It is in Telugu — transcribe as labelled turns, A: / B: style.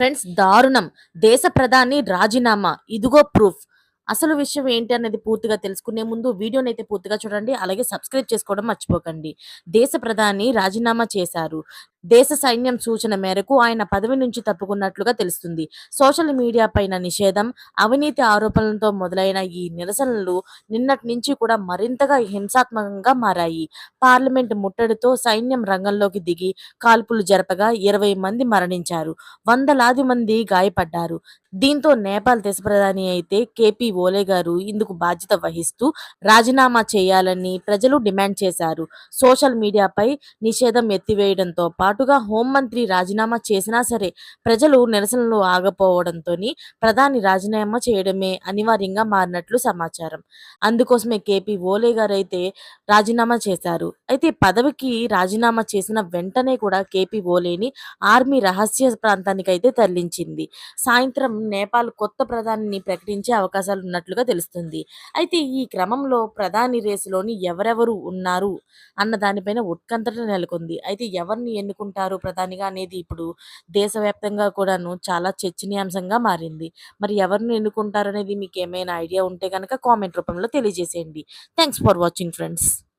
A: ఫ్రెండ్స్ దారుణం. దేశ ప్రధాని రాజీనామా. ఇదిగో ప్రూఫ్. అసలు విషయం ఏంటి అనేది పూర్తిగా తెలుసుకునే ముందు వీడియోని అయితే పూర్తిగా చూడండి. అలాగే సబ్స్క్రైబ్ చేసుకోవడం మర్చిపోకండి. దేశ ప్రధాని రాజీనామా చేశారు. దేశ సైన్యం సూచన మేరకు ఆయన పదవి నుంచి తప్పుకున్నట్లుగా తెలుస్తుంది. సోషల్ మీడియా పైన నిషేధం అవినీతి ఆరోపణలతో మొదలైన ఈ నిరసనలు నిన్నటి నుంచి కూడా మరింతగా హింసాత్మకంగా మారాయి. పార్లమెంట్ ముట్టడితో సైన్యం రంగంలోకి దిగి కాల్పులు జరపగా ఇరవై మంది మరణించారు. వందలాది మంది గాయపడ్డారు. దీంతో నేపాల్ దేశ ప్రధాని అయితే కేపీ ఓలే గారు ఇందుకు బాధ్యత వహిస్తూ రాజీనామా చేయాలని ప్రజలు డిమాండ్ చేశారు. సోషల్ మీడియాపై నిషేధం ఎత్తివేయడంతో పాటుగా హోంమంత్రి రాజీనామా చేసినా సరే ప్రజలు నిరసనలు ఆగపోవడంతో ప్రధాని రాజీనామా చేయడమే అనివార్యంగా మారినట్లు సమాచారం. అందుకోసమే కేపీ ఓలే గారు అయితే రాజీనామా చేశారు. అయితే పదవికి రాజీనామా చేసిన వెంటనే కూడా కేపీ ఓలేని ఆర్మీ రహస్య ప్రాంతానికి అయితే తరలించింది. సాయంత్రం నేపాల్ కొత్త ప్రధానిని ప్రకటించే అవకాశాలు ఉన్నట్లుగా తెలుస్తుంది. అయితే ఈ క్రమంలో ప్రధాని రేసులోని ఎవరెవరు ఉన్నారు అన్న దానిపైన ఉత్కంఠ నెలకొంది. అయితే ఎవరిని ఎన్నుకుంటారు ప్రధానిగా అనేది ఇప్పుడు దేశవ్యాప్తంగా కూడాను చాలా చర్చనీయాంశంగా మారింది. మరి ఎవరిని ఎన్నుకుంటారు అనేది మీకు ఏమైనా ఐడియా ఉంటే కనుక కామెంట్ రూపంలో తెలియజేసేయండి. Thanks for watching friends.